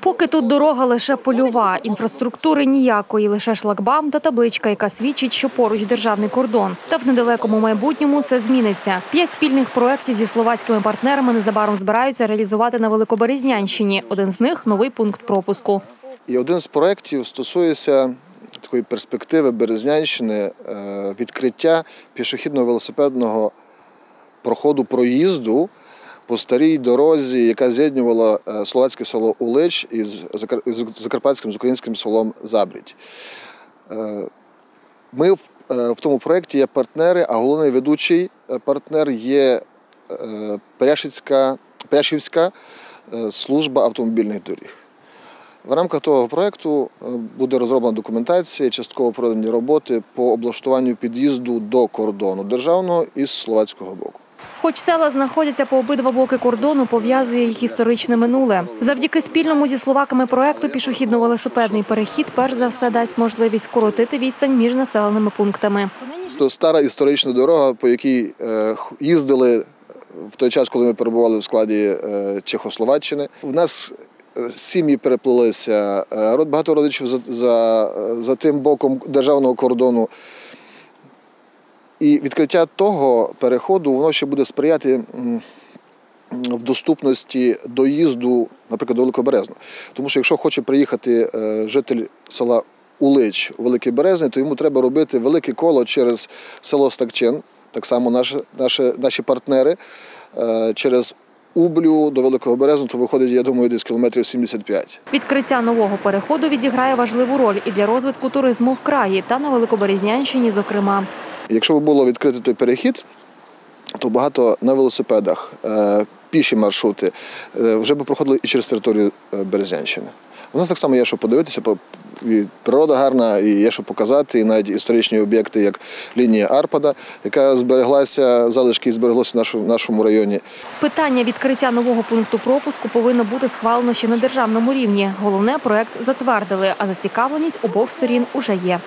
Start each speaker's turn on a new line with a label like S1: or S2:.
S1: Поки тут дорога лише польова, інфраструктури ніякої, лише шлагбаум та табличка, яка свідчить, що поруч державний кордон. Та в недалекому майбутньому все зміниться. П'ять спільних проєктів зі словацькими партнерами незабаром збираються реалізувати на Великоберезнянщині. Один з них новий пункт пропуску.
S2: І один з проєктів стосується такої перспективи Березнянщини е, відкриття пішохідного велосипедного проходу проїзду по старій дорозі, яка з'єднувала е, словацьке село Улич із закарпатським з українським селом Забрідь. Е, Ми в, е, в тому проєкті є партнери, а головний ведучий партнер є Пряшівська е, служба автомобільних доріг. В рамках того проєкту буде розроблена документація, частково проведені роботи по облаштуванню під'їзду до кордону державного із словацького боку.
S1: Хоч села знаходяться по обидва боки кордону, пов'язує їх історичне минуле. Завдяки спільному зі словаками проекту пішохідно-велосипедний перехід перш за все дасть можливість скоротити відстань між населеними пунктами.
S2: То стара історична дорога, по якій е, їздили в той час, коли ми перебували в складі е, Чехословаччини. У нас е, сім'ї переплилися, багато родичів за, за, за тим боком державного кордону. І відкриття того переходу воно ще буде сприяти в доступності доїзду, наприклад, до Великоберезного. Тому що якщо хоче приїхати е, житель села Улич у Великий Березний, то йому треба робити велике коло через село Стакчин, так само наші, наші, наші партнери, е, через Ублю до Великого Березного, то виходить, я думаю, десь кілометрів 75.
S1: Відкриття нового переходу відіграє важливу роль і для розвитку туризму в краї та на Великоберезнянщині, зокрема.
S2: Якщо б було відкрити той перехід, то багато на велосипедах, е, піші маршрути е, вже б проходили і через територію е, Березнянщини. У нас так само є, що подивитися, і природа гарна, і є що показати, і навіть історичні об'єкти, як лінія Арпада, яка збереглася, залишки збереглося в нашому, нашому районі.
S1: Питання відкриття нового пункту пропуску повинно бути схвалено ще на державному рівні. Головне, проект затвердили, а зацікавленість обох сторін уже є.